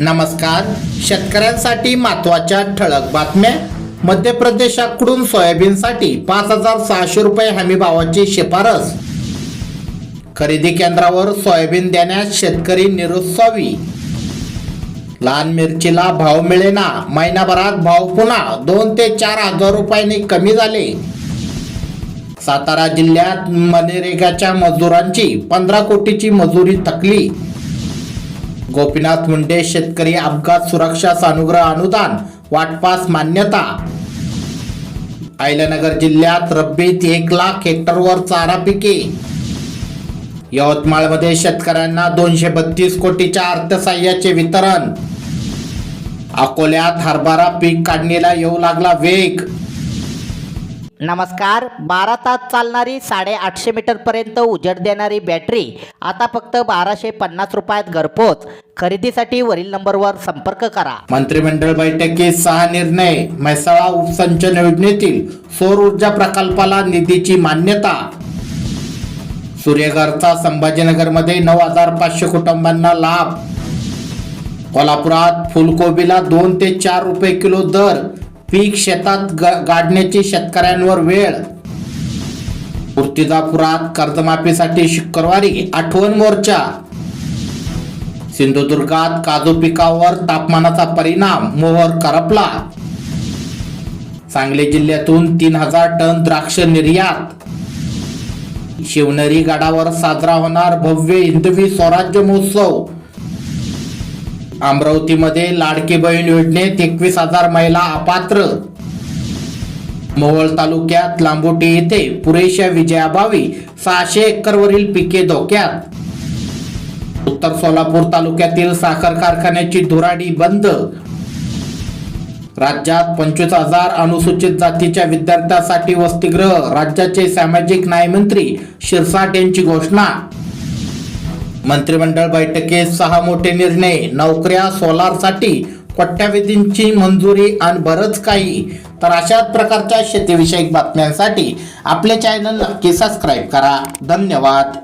नमस्कार. शेतकऱ्यांसाठी महत्त्वाच्या ठळक बातम्या. मध्य प्रदेशाकडून सोयाबीनसाठी पाच हजार सहाशे रुपये हमी भावाची शिफारस. खरेदी केंद्रावर सोयाबीन देण्यास शेतकरी निरुत्सावी. लहान मिरचीला भाव मिळेना. महिनाभरात भाव पुन्हा दोन ते चार हजार रुपयांनी कमी झाले. सातारा जिल्ह्यात मनरेगाच्या मजुरांची पंधरा कोटीची मजुरी थकली. गोपीनाथ मुंडे शेतकरी अपघात सुरक्षा सानुग्रह अनुदान वाटपास मान्यता. अहिल्यानगर जिल्ह्यात रब्बीत एक लाख हेक्टरवर चारा पिके. यवतमाळमध्ये शेतकऱ्यांना दोनशे बत्तीस कोटीच्या अर्थसहाय्याचे वितरण. अकोल्यात हरभरा पीक काढणीला येऊ लागला वेग. नमस्कार बारा तास चालणारी साडेआठशे मीटरपर्यंत उजेड देणारी बॅटरी आता फक्त बाराशे पन्नास रुपयात घरपोच. खरेदीसाठी वरील नंबरवर संपर्क करा. मंत्रिमंडळ बैठकीत सहा निर्णय म्हैसाळा उपसंचन योजनेतील सौर ऊर्जा प्रकल्पाला निधीची मान्यता. सूर्यघरचा संभाजीनगरमध्ये नऊ हजार पाचशे कुटुंबांना लाभ. कोल्हापुरात फुलकोबीला दोन ते चार रुपये किलो दर. पीक शेतात ग- गाडण्याची शेतकऱ्यांवर वेळ. मूर्तिजापुरात कर्जमाफीसाठी शुक्रवारी आठवण मोर्चा. सिंधुदुर्गात काजू पिकावर तापमानाचा परिणाम मोहर करपला. सांगली जिल्ह्यातून तीन हजार टन द्राक्ष निर्यात. शिवनेरी गडावर साजरा होणार भव्य हिंदवी स्वराज्य महोत्सव. अमरावतीमध्ये लाडकी बहीण योजनेत एकवीस हजार महिला अपात्र. मोहोळ तालुक्यात लांबोटी येथे पुरेशा विजयाभावी सहाशे एकरवरील पिके धोक्यात. उत्तर सोलापूर तालुक्यातील साखर कारखान्याची धुराडी बंद. राज्यात पंचवीस हजार अनुसूचित जातीच्या विद्यार्थ्यांसाठी वसतिगृह राज्याचे सामाजिक न्यायमंत्री शिरसाट यांची घोषणा. मंत्रिमंडळ बैठकीत सहा मोठे निर्णय. नोकऱ्या सोलारसाठी कोट्यावधींची मंजुरी आणि बरंच काही. तर अशाच प्रकारच्या शेतीविषयक बातम्यांसाठी आपले चॅनल नक्की सबस्क्राईब करा. धन्यवाद.